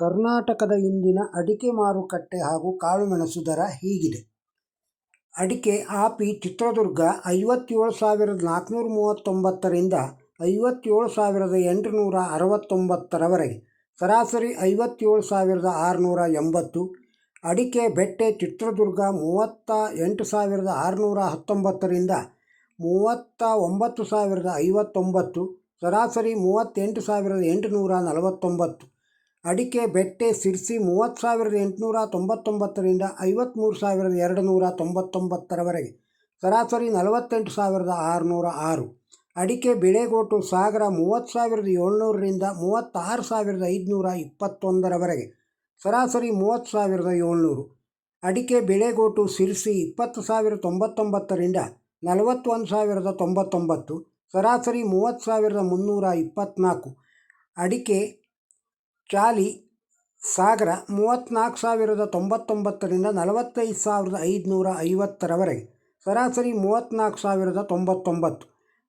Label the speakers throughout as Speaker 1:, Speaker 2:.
Speaker 1: ಕರ್ನಾಟಕದ ಇಂದಿನ ಅಡಿಕೆ ಮಾರುಕಟ್ಟೆ ಹಾಗೂ ಕಾಳುಮೆಣಸು ದರ ಹೀಗಿದೆ. ಅಡಿಕೆ ಆಪಿ ಚಿತ್ರದುರ್ಗ ಐವತ್ತೇಳು ಸಾವಿರದ ನಾಲ್ಕುನೂರ ಮೂವತ್ತೊಂಬತ್ತರಿಂದ ಐವತ್ತೇಳು ಸಾವಿರದ ಎಂಟುನೂರ ಅರವತ್ತೊಂಬತ್ತರವರೆಗೆ ಸರಾಸರಿ ಐವತ್ತೇಳು ಸಾವಿರದ ಆರುನೂರ ಎಂಬತ್ತು, ಅಡಿಕೆ ಬೆಟ್ಟೆ ಚಿತ್ರದುರ್ಗ ಮೂವತ್ತ ಎಂಟು ಸಾವಿರದ ಆರುನೂರ ಹತ್ತೊಂಬತ್ತರಿಂದ ಮೂವತ್ತ ಒಂಬತ್ತು ಸಾವಿರದ ಐವತ್ತೊಂಬತ್ತು, ಸರಾಸರಿ ಮೂವತ್ತೆಂಟು ಸಾವಿರದ ಎಂಟುನೂರ ನಲವತ್ತೊಂಬತ್ತು. ಅಡಿಕೆ ಬೆಟ್ಟೆ ಸಿರ್ಸಿ ಮೂವತ್ತು ಸಾವಿರದ ಎಂಟುನೂರ ತೊಂಬತ್ತೊಂಬತ್ತರಿಂದ ಐವತ್ತ್ಮೂರು ಸಾವಿರದ ಎರಡು ನೂರ ತೊಂಬತ್ತೊಂಬತ್ತರವರೆಗೆ. ಸರಾಸರಿ ನಲವತ್ತೆಂಟು ಸಾವಿರದ ಆರುನೂರ ಆರು. ಅಡಿಕೆ ಬಿಳೆಗೋಟು ಸಾಗರ ಮೂವತ್ತು ಸಾವಿರದ ಏಳ್ನೂರರಿಂದ ಮೂವತ್ತಾರು ಸಾವಿರದ ಐದುನೂರ ಇಪ್ಪತ್ತೊಂದರವರೆಗೆ. ಸರಾಸರಿ ಮೂವತ್ತು ಸಾವಿರದ ಏಳ್ನೂರು. ಅಡಿಕೆ ಬಿಳೆಗೋಟು ಸಿರ್ಸಿ ಇಪ್ಪತ್ತು ಸಾವಿರ ತೊಂಬತ್ತೊಂಬತ್ತರಿಂದ ನಲವತ್ತೊಂದು ಸಾವಿರದ ತೊಂಬತ್ತೊಂಬತ್ತು. ಸರಾಸರಿ ಮೂವತ್ತು ಸಾವಿರದ ಮುನ್ನೂರ ಇಪ್ಪತ್ತ್ನಾಲ್ಕು ಅಡಿಕೆ ಚಾಲಿ ಸಾಗರ ಮೂವತ್ತ್ನಾಲ್ಕು ಸಾವಿರದ ತೊಂಬತ್ತೊಂಬತ್ತರಿಂದ ನಲವತ್ತೈದು ಸಾವಿರದ ಐದುನೂರ ಐವತ್ತರವರೆಗೆ. ಸರಾಸರಿ ಮೂವತ್ತ್ನಾಲ್ಕು ಸಾವಿರದ ತೊಂಬತ್ತೊಂಬತ್ತು.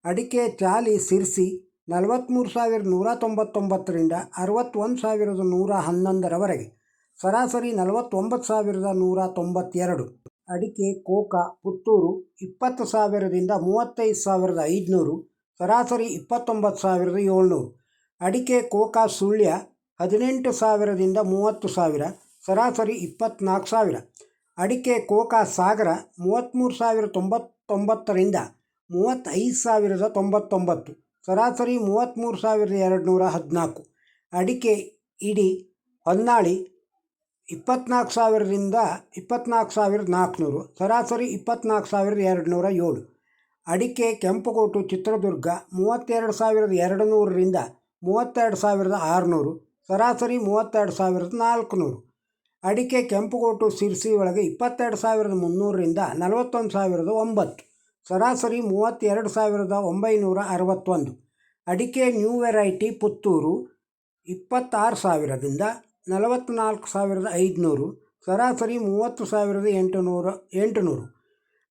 Speaker 1: ಅಡಿಕೆ ಚಾಲಿ ಸಿರ್ಸಿ ನಲವತ್ತ್ಮೂರು ಸಾವಿರದ ನೂರ ತೊಂಬತ್ತೊಂಬತ್ತರಿಂದ ಅರವತ್ತೊಂದು ಸಾವಿರದ ನೂರ ಹನ್ನೊಂದರವರೆಗೆ. ಸರಾಸರಿ ನಲವತ್ತೊಂಬತ್ತು ಸಾವಿರದ ನೂರ ತೊಂಬತ್ತೆರಡು. ಅಡಿಕೆ, ಕೋಕಾ, ಪುತ್ತೂರು ಇಪ್ಪತ್ತು ಸಾವಿರದಿಂದ ಮೂವತ್ತೈದು ಸಾವಿರದ ಐದುನೂರು. ಸರಾಸರಿ ಇಪ್ಪತ್ತೊಂಬತ್ತು ಸಾವಿರದ ಏಳ್ನೂರು. ಅಡಿಕೆ, ಕೋಕಾ, ಸುಳ್ಯ ಹದಿನೆಂಟು ಸಾವಿರದಿಂದ ಮೂವತ್ತು ಸಾವಿರ, ಸರಾಸರಿ ಇಪ್ಪತ್ತ್ನಾಲ್ಕು ಸಾವಿರ. ಅಡಿಕೆ ಕೋಕಾ ಸಾಗರ ಮೂವತ್ತ್ಮೂರು ಸಾವಿರ ತೊಂಬತ್ತೊಂಬತ್ತರಿಂದ ಮೂವತ್ತೈದು ಸಾವಿರದ ತೊಂಬತ್ತೊಂಬತ್ತು, ಸರಾಸರಿ ಮೂವತ್ತ್ಮೂರು ಸಾವಿರದ ಎರಡು ನೂರ ಹದಿನಾಲ್ಕು. ಅಡಿಕೆ ಇಡಿ ಹೊನ್ನಾಳಿ ಇಪ್ಪತ್ತ್ನಾಲ್ಕು ಸಾವಿರದಿಂದ ಇಪ್ಪತ್ತ್ನಾಲ್ಕು ಸಾವಿರದ ನಾಲ್ಕುನೂರು, ಸರಾಸರಿ ಇಪ್ಪತ್ತ್ನಾಲ್ಕು ಸಾವಿರದ ಎರಡು ನೂರ ಏಳು. ಅಡಿಕೆ ಕೆಂಪುಕೋಟು ಚಿತ್ರದುರ್ಗ ಮೂವತ್ತೆರಡು ಸಾವಿರದ ಎರಡು ನೂರರಿಂದ ಮೂವತ್ತೆರಡು ಸಾವಿರದ ಆರುನೂರು ಸರಾಸರಿ ಮೂವತ್ತೆರಡು ಸಾವಿರದ ನಾಲ್ಕುನೂರು. ಅಡಿಕೆ, ಕೆಂಪುಗೋಟು, ಸಿರ್ಸಿ ಒಳಗೆ ಇಪ್ಪತ್ತೆರಡು ಸಾವಿರದ ಮುನ್ನೂರರಿಂದ ನಲವತ್ತೊಂದು ಸಾವಿರದ ಒಂಬತ್ತು. ಸರಾಸರಿ ಮೂವತ್ತೆರಡು ಸಾವಿರದ ಒಂಬೈನೂರ ಅರವತ್ತೊಂದು. ಅಡಿಕೆ, ನ್ಯೂ ವೆರೈಟಿ, ಪುತ್ತೂರು, ಇಪ್ಪತ್ತಾರು ಸಾವಿರದಿಂದ ನಲವತ್ತ್ನಾಲ್ಕು ಸಾವಿರದ ಐದುನೂರು. ಸರಾಸರಿ ಮೂವತ್ತು ಸಾವಿರದ ಎಂಟುನೂರ, ಎಂಟುನೂರು.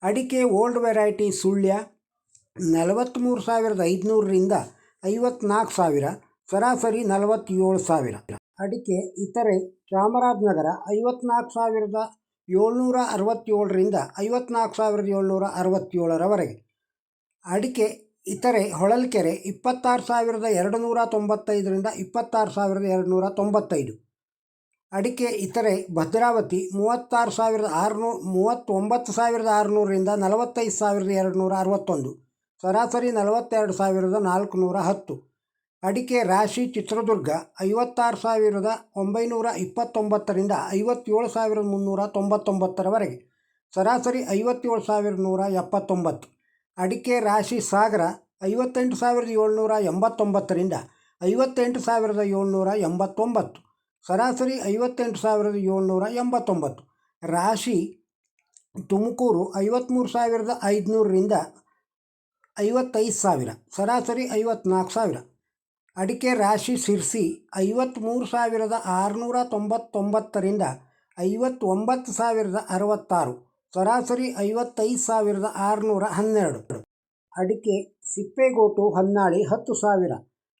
Speaker 1: ಅಡಿಕೆ, ಓಲ್ಡ್ ವೆರೈಟಿ, ಸುಳ್ಯ ನಲವತ್ತ್ಮೂರು ಸಾವಿರದ ಐದುನೂರರಿಂದ ಐವತ್ನಾಲ್ಕು ಸಾವಿರ. ಸರಾಸರಿ ನಲವತ್ತೇಳು ಸಾವಿರ. ಅಡಿಕೆ, ಇತರೆ ಚಾಮರಾಜನಗರ ಐವತ್ನಾಲ್ಕು ಸಾವಿರದ ಏಳ್ನೂರ ಅರವತ್ತೇಳರಿಂದ ಐವತ್ನಾಲ್ಕು ಸಾವಿರದ ಏಳ್ನೂರ ಅರವತ್ತೇಳರವರೆಗೆ. ಅಡಿಕೆ, ಇತರೆ ಹೊಳಲ್ಕೆರೆ ಇಪ್ಪತ್ತಾರು ಸಾವಿರದ ಎರಡು ನೂರ ತೊಂಬತ್ತೈದರಿಂದ ಇಪ್ಪತ್ತಾರು ಸಾವಿರದ ಎರಡು ನೂರ ತೊಂಬತ್ತೈದು. ಅಡಿಕೆ, ಇತರೆ ಭದ್ರಾವತಿ ಮೂವತ್ತಾರು ಸಾವಿರದ ಆರುನೂರು ಮೂವತ್ತೊಂಬತ್ತು ಸಾವಿರದ ಆರುನೂರರಿಂದ ನಲವತ್ತೈದು ಸಾವಿರದ ಎರಡು ನೂರ ಅರವತ್ತೊಂದು. ಸರಾಸರಿ ನಲವತ್ತೆರಡು ಸಾವಿರದ ನಾಲ್ಕುನೂರ ಹತ್ತು. ಅಡಿಕೆ ರಾಶಿ ಚಿತ್ರದುರ್ಗ, ಐವತ್ತಾರು ಸಾವಿರದ ಒಂಬೈನೂರ ಇಪ್ಪತ್ತೊಂಬತ್ತರಿಂದ ಐವತ್ತೇಳು ಸಾವಿರದ ಮುನ್ನೂರ ತೊಂಬತ್ತೊಂಬತ್ತರವರೆಗೆ. ಸರಾಸರಿ ಐವತ್ತೇಳು ಸಾವಿರದ ನೂರ ಎಪ್ಪತ್ತೊಂಬತ್ತು. ಅಡಿಕೆ ರಾಶಿ ಸಾಗರ, ಐವತ್ತೆಂಟು ಸಾವಿರದ ಏಳ್ನೂರ ಎಂಬತ್ತೊಂಬತ್ತರಿಂದ ಐವತ್ತೆಂಟು ಸಾವಿರದ ಏಳ್ನೂರ ಎಂಬತ್ತೊಂಬತ್ತು. ಸರಾಸರಿ ಐವತ್ತೆಂಟು ಸಾವಿರದ ಏಳ್ನೂರ ಎಂಬತ್ತೊಂಬತ್ತು. ರಾಶಿ ತುಮಕೂರು ಐವತ್ತ್ಮೂರು ಸಾವಿರದ ಐದುನೂರರಿಂದ ಐವತ್ತೈದು ಸಾವಿರ. ಸರಾಸರಿ ಐವತ್ನಾಲ್ಕು ಸಾವಿರ. ಅಡಿಕೆ ರಾಶಿ ಸಿರ್ಸಿ ಐವತ್ತ್ಮೂರು ಸಾವಿರದ ಆರುನೂರ ತೊಂಬತ್ತೊಂಬತ್ತರಿಂದ ಐವತ್ತೊಂಬತ್ತು ಸಾವಿರದ ಅರವತ್ತಾರು, ಸರಾಸರಿ ಐವತ್ತೈದು ಸಾವಿರದ ಆರುನೂರ ಹನ್ನೆರಡು. ಅಡಿಕೆ ಸಿಪ್ಪೆಗೋಟು ಹೊನ್ನಾಳಿ ಹತ್ತು ಸಾವಿರ,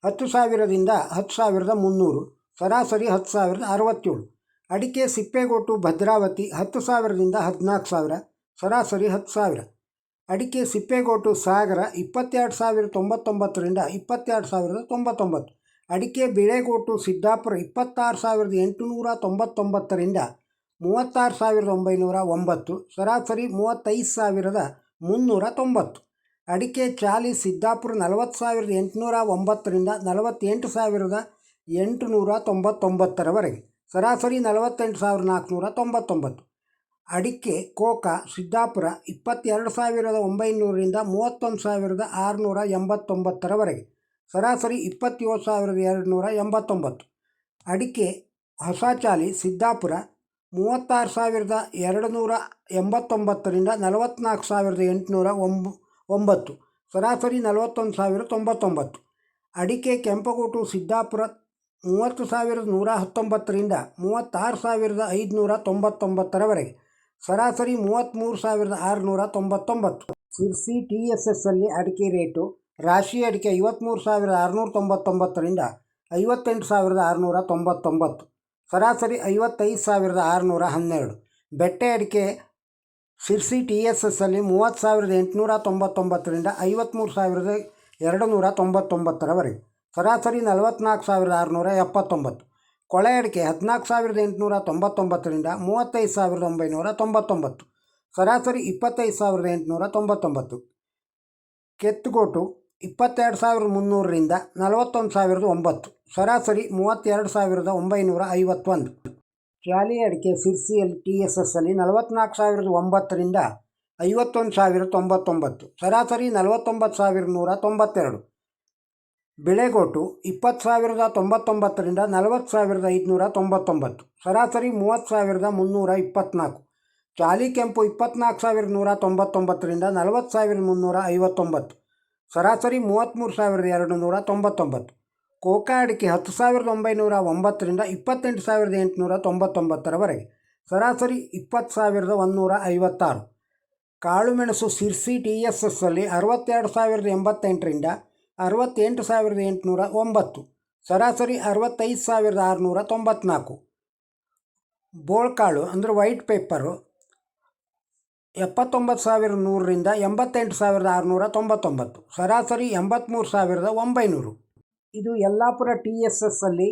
Speaker 1: ಹತ್ತು ಸಾವಿರದಿಂದ ಹತ್ತು ಸಾವಿರದ ಮುನ್ನೂರು, ಸರಾಸರಿ ಹತ್ತು ಸಾವಿರದ ಅರವತ್ತೇಳು. ಅಡಿಕೆ ಸಿಪ್ಪೆಗೋಟು ಭದ್ರಾವತಿ ಹತ್ತು ಸಾವಿರದಿಂದ ಹದಿನಾಲ್ಕು ಸಾವಿರ, ಸರಾಸರಿ ಹತ್ತು ಸಾವಿರ. ಅಡಿಕೆ ಸಿಪ್ಪೆಗೋಟು ಸಾಗರ ಇಪ್ಪತ್ತೆರಡು ಸಾವಿರದ ತೊಂಬತ್ತೊಂಬತ್ತರಿಂದ ಇಪ್ಪತ್ತೆರಡು ಸಾವಿರದ ತೊಂಬತ್ತೊಂಬತ್ತು. ಅಡಿಕೆ ಬಿಳೆಗೋಟು ಸಿದ್ದಾಪುರ ಇಪ್ಪತ್ತಾರು ಸಾವಿರದ ಎಂಟುನೂರ ತೊಂಬತ್ತೊಂಬತ್ತರಿಂದ ಮೂವತ್ತಾರು ಸಾವಿರದ ಒಂಬೈನೂರ ಒಂಬತ್ತು. ಸರಾಸರಿ ಮೂವತ್ತೈದು ಸಾವಿರದ ಮುನ್ನೂರ ತೊಂಬತ್ತು. ಅಡಿಕೆ ಚಾಲಿ ಸಿದ್ದಾಪುರ ನಲವತ್ತು ಸಾವಿರದ ಎಂಟುನೂರ ಒಂಬತ್ತರಿಂದ ನಲವತ್ತೆಂಟು ಸಾವಿರದ ಎಂಟುನೂರ ತೊಂಬತ್ತೊಂಬತ್ತರವರೆಗೆ. ಸರಾಸರಿ ನಲವತ್ತೆಂಟು ಸಾವಿರದ ನಾಲ್ಕುನೂರ ತೊಂಬತ್ತೊಂಬತ್ತು. ಅಡಿಕೆ, ಕೋಕಾ, ಸಿದ್ದಾಪುರ ಇಪ್ಪತ್ತೆರಡು ಸಾವಿರದ ಒಂಬೈನೂರರಿಂದ ಮೂವತ್ತೊಂದು ಸಾವಿರದ ಆರುನೂರ ಎಂಬತ್ತೊಂಬತ್ತರವರೆಗೆ. ಸರಾಸರಿ ಇಪ್ಪತ್ತೇಳು ಸಾವಿರದ ಎರಡು ನೂರ ಎಂಬತ್ತೊಂಬತ್ತು. ಅಡಿಕೆ, ಹೊಸಚಾಲಿ, ಸಿದ್ದಾಪುರ ಮೂವತ್ತಾರು ಸಾವಿರದ ಎರಡು ನೂರ ಎಂಬತ್ತೊಂಬತ್ತರಿಂದ ನಲವತ್ತ್ನಾಲ್ಕು ಸಾವಿರದ ಎಂಟುನೂರ ಒಂಬ, ಒಂಬತ್ತು. ಸರಾಸರಿ ನಲವತ್ತೊಂದು ಸಾವಿರದ ತೊಂಬತ್ತೊಂಬತ್ತು. ಅಡಿಕೆ, ಕೆಂಪಗೋಟು, ಸಿದ್ದಾಪುರ ಮೂವತ್ತು ಸಾವಿರದ ನೂರ ಹತ್ತೊಂಬತ್ತರಿಂದ ಮೂವತ್ತಾರು ಸಾವಿರದ ಐದುನೂರ ತೊಂಬತ್ತೊಂಬತ್ತರವರೆಗೆ. ಸರಾಸರಿ ಮೂವತ್ತ್ಮೂರು ಸಾವಿರದ ಆರುನೂರ ತೊಂಬತ್ತೊಂಬತ್ತು. ಸಿರ್ಸಿ ಟಿ ಎಸ್ ಎಸ್ಸಲ್ಲಿ ಅಡಿಕೆ ರೇಟು, ರಾಶಿ ಅಡಿಕೆ ಐವತ್ತ್ಮೂರು ಸಾವಿರದ ಆರುನೂರ ತೊಂಬತ್ತೊಂಬತ್ತರಿಂದ ಐವತ್ತೆಂಟು ಸಾವಿರದ ಆರುನೂರ ತೊಂಬತ್ತೊಂಬತ್ತು. ಸರಾಸರಿ ಐವತ್ತೈದು ಸಾವಿರದ ಆರುನೂರ ಹನ್ನೆರಡು. ಬೆಟ್ಟೆ ಅಡಿಕೆ, ಸಿರ್ಸಿ ಟಿ ಎಸ್ ಎಸ್ ಅಲ್ಲಿ ಮೂವತ್ತು ಸಾವಿರದ ಎಂಟುನೂರ ತೊಂಬತ್ತೊಂಬತ್ತರಿಂದ ಐವತ್ತ್ಮೂರು ಸಾವಿರದ ಎರಡು ನೂರ ತೊಂಬತ್ತೊಂಬತ್ತರವರೆಗೆ. ಸರಾಸರಿ ನಲವತ್ತ್ನಾಲ್ಕು ಸಾವಿರದ ಆರುನೂರ ಎಪ್ಪತ್ತೊಂಬತ್ತು. ಕೊಳೆ ಅಡಿಕೆ ಹದಿನಾಲ್ಕು ಸಾವಿರದ ಎಂಟುನೂರ ತೊಂಬತ್ತೊಂಬತ್ತರಿಂದ ಮೂವತ್ತೈದು ಸಾವಿರದ ಒಂಬೈನೂರ ತೊಂಬತ್ತೊಂಬತ್ತು. ಸರಾಸರಿ ಇಪ್ಪತ್ತೈದು ಸಾವಿರದ ಎಂಟುನೂರ ತೊಂಬತ್ತೊಂಬತ್ತು. ಕೆತ್ತುಗೋಟು ಇಪ್ಪತ್ತೆರಡು ಸಾವಿರದ ಮುನ್ನೂರರಿಂದ ನಲವತ್ತೊಂದು ಸಾವಿರದ ಒಂಬತ್ತು. ಸರಾಸರಿ ಮೂವತ್ತೆರಡು ಸಾವಿರದ ಒಂಬೈನೂರ ಐವತ್ತೊಂದು. ಚಾಲಿ ಅಡಿಕೆ ಸಿರ್ಸಿಯಲ್ಲಿ ಟಿ ಎಸ್ ಎಸ್ ಅಲ್ಲಿ ನಲವತ್ತ್ನಾಲ್ಕು ಸಾವಿರದ ಒಂಬತ್ತರಿಂದ ಐವತ್ತೊಂದು ಸಾವಿರದ ತೊಂಬತ್ತೊಂಬತ್ತು. ಸರಾಸರಿ ನಲವತ್ತೊಂಬತ್ತು ಸಾವಿರದ ನೂರ ತೊಂಬತ್ತೆರಡು. ಬೆಳೆಗೋಟು ಇಪ್ಪತ್ತು ಸಾವಿರದ ತೊಂಬತ್ತೊಂಬತ್ತರಿಂದ ನಲವತ್ತು ಸಾವಿರದ ಐದುನೂರ ತೊಂಬತ್ತೊಂಬತ್ತು. ಸರಾಸರಿ ಮೂವತ್ತು ಸಾವಿರದ ಮುನ್ನೂರ ಇಪ್ಪತ್ತ್ನಾಲ್ಕು ಚಾಲಿ ಕೆಂಪು ಇಪ್ಪತ್ತ್ನಾಲ್ಕು ಸಾವಿರದ ನೂರ ತೊಂಬತ್ತೊಂಬತ್ತರಿಂದ ನಲವತ್ತು ಸಾವಿರದ ಮುನ್ನೂರ ಐವತ್ತೊಂಬತ್ತು. ಸರಾಸರಿ ಮೂವತ್ತ್ಮೂರು ಸಾವಿರದ ಎರಡು ನೂರ ತೊಂಬತ್ತೊಂಬತ್ತು. ಕೋಕಾ ಅಡಿಕೆ ಹತ್ತು ಸಾವಿರದ ಒಂಬೈನೂರ ಒಂಬತ್ತರಿಂದ ಇಪ್ಪತ್ತೆಂಟು ಸಾವಿರದ ಎಂಟುನೂರ ತೊಂಬತ್ತೊಂಬತ್ತರವರೆಗೆ. ಸರಾಸರಿ ಇಪ್ಪತ್ತು ಸಾವಿರದ ಒಂದುನೂರ ಐವತ್ತಾರು. ಕಾಳುಮೆಣಸು ಸಿರ್ಸಿ ಟಿ ಎಸ್ ಎಸ್ ಅಲ್ಲಿ ಅರವತ್ತೆರಡು ಸಾವಿರದ ಎಂಬತ್ತೆಂಟರಿಂದ ಅರವತ್ತೆಂಟು ಸಾವಿರದ ಎಂಟುನೂರ ಒಂಬತ್ತು. ಸರಾಸರಿ ಅರವತ್ತೈದು ಸಾವಿರದ ಆರುನೂರ ತೊಂಬತ್ನಾಲ್ಕು. ಬೋಳ್ಕಾಳು ಅಂದರೆ ವೈಟ್ ಪೇಪರು ಎಪ್ಪತ್ತೊಂಬತ್ತು ಸಾವಿರದ ನೂರರಿಂದ ಎಂಬತ್ತೆಂಟು ಸಾವಿರದ ಆರುನೂರ ತೊಂಬತ್ತೊಂಬತ್ತು. ಸರಾಸರಿ ಎಂಬತ್ತ್ಮೂರು ಸಾವಿರದ ಒಂಬೈನೂರು. ಇದು ಯಲ್ಲಾಪುರ ಟಿ ಎಸ್ ಎಸ್ ಅಲ್ಲಿ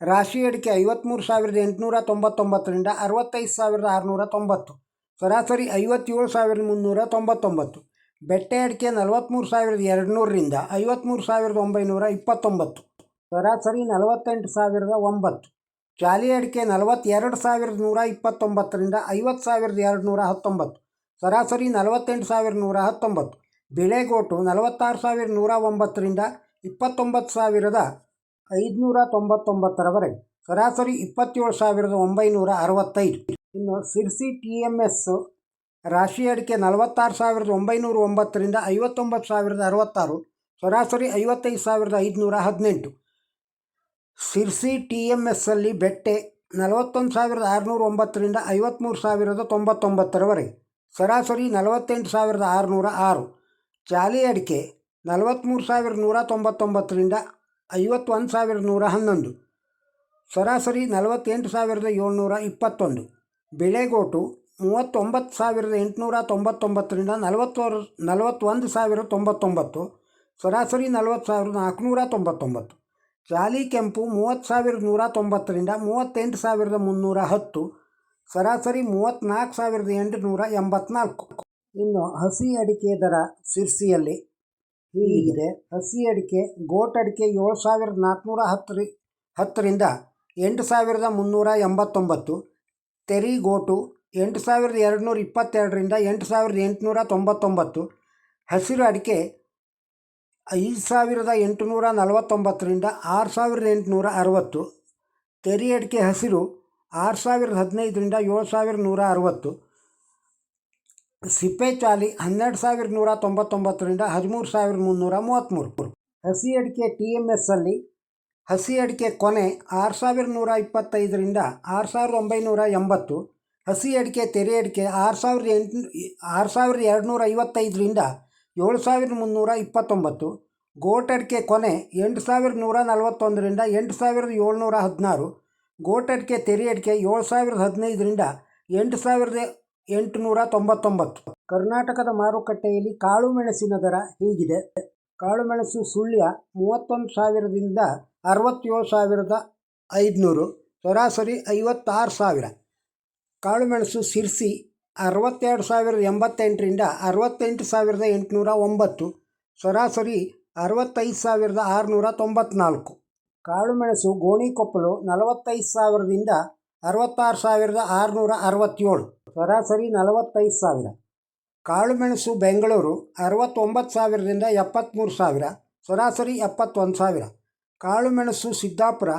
Speaker 1: ರಾಶಿ ಅಡಿಕೆ ಐವತ್ತ್ಮೂರು ಸಾವಿರದ ಎಂಟುನೂರ ತೊಂಬತ್ತೊಂಬತ್ತರಿಂದ ಅರವತ್ತೈದು ಸಾವಿರದ ಆರುನೂರ ತೊಂಬತ್ತು. ಸರಾಸರಿ ಐವತ್ತೇಳು ಸಾವಿರದ ಮುನ್ನೂರ ತೊಂಬತ್ತೊಂಬತ್ತು. ಬೆಟ್ಟೆ ಅಡಿಕೆ ನಲವತ್ತ್ಮೂರು ಸಾವಿರದ ಎರಡುನೂರರಿಂದ ಐವತ್ತ್ಮೂರು ಸಾವಿರದ ಒಂಬೈನೂರ ಇಪ್ಪತ್ತೊಂಬತ್ತು. ಸರಾಸರಿ ನಲವತ್ತೆಂಟು ಸಾವಿರದ ಒಂಬತ್ತು. ಚಾಲಿ ಅಡಿಕೆ ನಲವತ್ತೆರಡು ಸಾವಿರದ ನೂರ ಇಪ್ಪತ್ತೊಂಬತ್ತರಿಂದ ಐವತ್ತು ಸಾವಿರದ ಎರಡುನೂರ ಹತ್ತೊಂಬತ್ತು. ಸರಾಸರಿ ನಲವತ್ತೆಂಟು ಸಾವಿರದ ನೂರ ಹತ್ತೊಂಬತ್ತು. ಬೆಳೆಗೋಟು ನಲವತ್ತಾರು ಸಾವಿರದ ನೂರ ಒಂಬತ್ತರಿಂದ ಇಪ್ಪತ್ತೊಂಬತ್ತು ಸಾವಿರದ ಐದುನೂರ ತೊಂಬತ್ತೊಂಬತ್ತರವರೆಗೆ. ಸರಾಸರಿ ಇಪ್ಪತ್ತೇಳು ಸಾವಿರದ ಒಂಬೈನೂರ ಅರವತ್ತೈದು. ಇನ್ನು ಸಿರ್ಸಿ ಟಿ ಎಂ ಎಸ್ ರಾಶಿ ಅಡಿಕೆ ನಲವತ್ತಾರು ಸಾವಿರದ ಒಂಬೈನೂರ ಒಂಬತ್ತರಿಂದ ಐವತ್ತೊಂಬತ್ತು ಸಾವಿರದ ಅರವತ್ತಾರು, ಸರಾಸರಿ ಐವತ್ತೈದು ಸಾವಿರದ ಐದುನೂರ ಹದಿನೆಂಟು. ಸಿರ್ಸಿ ಟಿ ಎಂ ಎಸ್ಸಲ್ಲಿ ಬೆಟ್ಟೆ ನಲವತ್ತೊಂದು ಸಾವಿರದ ಆರುನೂರ ಒಂಬತ್ತರಿಂದ ಐವತ್ತ್ಮೂರು ಸಾವಿರದ ತೊಂಬತ್ತೊಂಬತ್ತರವರೆಗೆ ಸರಾಸರಿ ನಲವತ್ತೆಂಟು ಸಾವಿರದ ಆರುನೂರ ಆರು. ಚಾಲಿ ಅಡಿಕೆ ನಲವತ್ತ್ಮೂರು ಸಾವಿರದ ನೂರ ತೊಂಬತ್ತೊಂಬತ್ತರಿಂದ ಐವತ್ತೊಂದು ಸಾವಿರದ ನೂರ ಹನ್ನೊಂದು, ಸರಾಸರಿ ನಲವತ್ತೆಂಟು ಸಾವಿರದ ಏಳ್ನೂರ ಇಪ್ಪತ್ತೊಂದು. ಬೆಳೆಗೋಟು ಮೂವತ್ತೊಂಬತ್ತು ಸಾವಿರದ ಎಂಟುನೂರ ತೊಂಬತ್ತೊಂಬತ್ತರಿಂದ ನಲವತ್ತು ನಲವತ್ತೊಂದು ಸಾವಿರದ ತೊಂಬತ್ತೊಂಬತ್ತು, ಸರಾಸರಿ ನಲವತ್ತು ಸಾವಿರದ ನಾಲ್ಕುನೂರ ತೊಂಬತ್ತೊಂಬತ್ತು. ಜಾಲಿ ಕೆಂಪು ಮೂವತ್ತು ಸಾವಿರದ ನೂರ ತೊಂಬತ್ತರಿಂದ ಮೂವತ್ತೆಂಟು ಸಾವಿರದ ಮುನ್ನೂರ ಹತ್ತು, ಸರಾಸರಿ ಮೂವತ್ತ್ನಾಲ್ಕು ಸಾವಿರದ ಎಂಟುನೂರ ಎಂಬತ್ನಾಲ್ಕು ಇನ್ನು ಹಸಿ ಅಡಿಕೆ ದರ ಸಿರ್ಸಿಯಲ್ಲಿ ಹೀಗಿದೆ. ಹಸಿ ಅಡಿಕೆ, ಗೋಟ್ ಅಡಿಕೆ ಏಳು ಸಾವಿರದ ನಾಲ್ಕುನೂರ ಹತ್ತರಿ ಹತ್ತರಿಂದ ಎಂಟು ಸಾವಿರದ ಮುನ್ನೂರ ಎಂಬತ್ತೊಂಬತ್ತು, ತೆರಿ ಗೋಟು ಎಂಟು ಸಾವಿರದ ಎರಡುನೂರ ಇಪ್ಪತ್ತೆರಡರಿಂದ ಎಂಟು ಸಾವಿರದ ಎಂಟುನೂರ ತೊಂಬತ್ತೊಂಬತ್ತು. ಹಸಿರು ಅಡಿಕೆ ಐದು ಸಾವಿರದ ಎಂಟುನೂರ ನಲವತ್ತೊಂಬತ್ತರಿಂದ ಆರು ಸಾವಿರದ ಎಂಟುನೂರ ಅರವತ್ತು. ತೆರಿ ಅಡಿಕೆ ಹಸಿರು ಆರು ಸಾವಿರದ ಹದಿನೈದರಿಂದ ಏಳು ಸಾವಿರದ ನೂರ ಅರವತ್ತು. ಸಿಪ್ಪೆ ಚಾಲಿ ಹನ್ನೆರಡು ಸಾವಿರದ ನೂರ ತೊಂಬತ್ತೊಂಬತ್ತರಿಂದ ಹದಿಮೂರು ಸಾವಿರದ ಮುನ್ನೂರ ಮೂವತ್ತ್ಮೂರು. ಹಸಿ ಅಡಿಕೆ ಟಿ ಎಂ ಎಸ್ಸಲ್ಲಿ ಹಸಿ ಅಡಿಕೆ ಕೊನೆ ಆರು ಸಾವಿರದ ನೂರ ಇಪ್ಪತ್ತೈದರಿಂದ ಆರು ಸಾವಿರದ ಒಂಬೈನೂರ ಎಂಬತ್ತು. ಹಸಿ ಅಡಿಕೆ, ತೆರೆ ಅಡಿಕೆ ಆರು ಸಾವಿರದ ಎಂಟು, ಆರು ಸಾವಿರದ ಎರಡುನೂರ ಐವತ್ತೈದರಿಂದ ಏಳು ಸಾವಿರದ ಮುನ್ನೂರ ಇಪ್ಪತ್ತೊಂಬತ್ತು. ಗೋಟಡಿಕೆ ಕೊನೆ ಎಂಟು ಸಾವಿರದ ನೂರ ನಲವತ್ತೊಂದರಿಂದ ಎಂಟು ಸಾವಿರದ ಏಳ್ನೂರ ಹದಿನಾರು. ಗೋಟಡಿಕೆ ತೆರೆ ಅಡಿಕೆ ಏಳು ಸಾವಿರದ ಹದಿನೈದರಿಂದ ಎಂಟು ಸಾವಿರದ ಎಂಟುನೂರ ತೊಂಬತ್ತೊಂಬತ್ತು. ಕರ್ನಾಟಕದ ಮಾರುಕಟ್ಟೆಯಲ್ಲಿ ಕಾಳು ಮೆಣಸಿನ ದರ ಹೀಗಿದೆ. ಕಾಳುಮೆಣಸು ಸುಳ್ಯ ಮೂವತ್ತೊಂದು ಸಾವಿರದಿಂದ ಅರವತ್ತೇಳು ಸಾವಿರದ ಐದುನೂರು, ಸರಾಸರಿ ಐವತ್ತಾರು ಸಾವಿರ. ಕಾಳುಮೆಣಸು ಸಿರ್ಸಿ ಅರವತ್ತೆರಡು ಸಾವಿರದ ಎಂಬತ್ತೆಂಟರಿಂದ ಅರವತ್ತೆಂಟು ಸಾವಿರದ ಎಂಟುನೂರ ಒಂಬತ್ತು, ಸರಾಸರಿ ಅರವತ್ತೈದು ಸಾವಿರದ ಆರುನೂರ ತೊಂಬತ್ನಾಲ್ಕು. ಕಾಳುಮೆಣಸು ಗೋಣಿಕೊಪ್ಪಲು ನಲವತ್ತೈದು ಸಾವಿರದಿಂದ ಅರವತ್ತಾರು ಸಾವಿರದ ಆರುನೂರ ಅರವತ್ತೇಳು, ಸರಾಸರಿ ನಲವತ್ತೈದು ಸಾವಿರ. ಕಾಳುಮೆಣಸು ಬೆಂಗಳೂರು ಅರವತ್ತೊಂಬತ್ತು ಸಾವಿರದಿಂದ ಎಪ್ಪತ್ತ್ಮೂರು ಸಾವಿರ, ಸರಾಸರಿ ಎಪ್ಪತ್ತೊಂದು ಸಾವಿರ. ಕಾಳುಮೆಣಸು ಸಿದ್ದಾಪುರ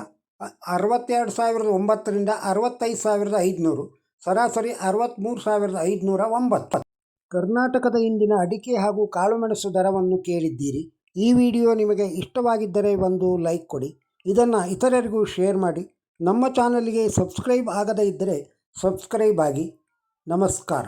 Speaker 1: ಅರವತ್ತೆರಡು ಸಾವಿರದ ಒಂಬತ್ತರಿಂದ ಅರವತ್ತೈದು ಸಾವಿರದ ಐದುನೂರು ಸರಾಸರಿ ಅರವತ್ತ್ಮೂರು ಸಾವಿರದ ಐದುನೂರ ಒಂಬತ್ತು. ಕರ್ನಾಟಕದ ಇಂದಿನ ಅಡಿಕೆ ಹಾಗೂ ಕಾಳುಮೆಣಸು ದರವನ್ನು ಕೇಳಿದ್ದೀರಿ. ಈ ವಿಡಿಯೋ ನಿಮಗೆ ಇಷ್ಟವಾಗಿದ್ದರೆ ಒಂದು ಲೈಕ್ ಕೊಡಿ. ಇದನ್ನು ಇತರರಿಗೂ ಶೇರ್ ಮಾಡಿ. ನಮ್ಮ ಚಾನಲ್ಗೆ ಸಬ್ಸ್ಕ್ರೈಬ್ ಆಗದೇ ಇದ್ದರೆ ಸಬ್ಸ್ಕ್ರೈಬ್ ಆಗಿ. ನಮಸ್ಕಾರ.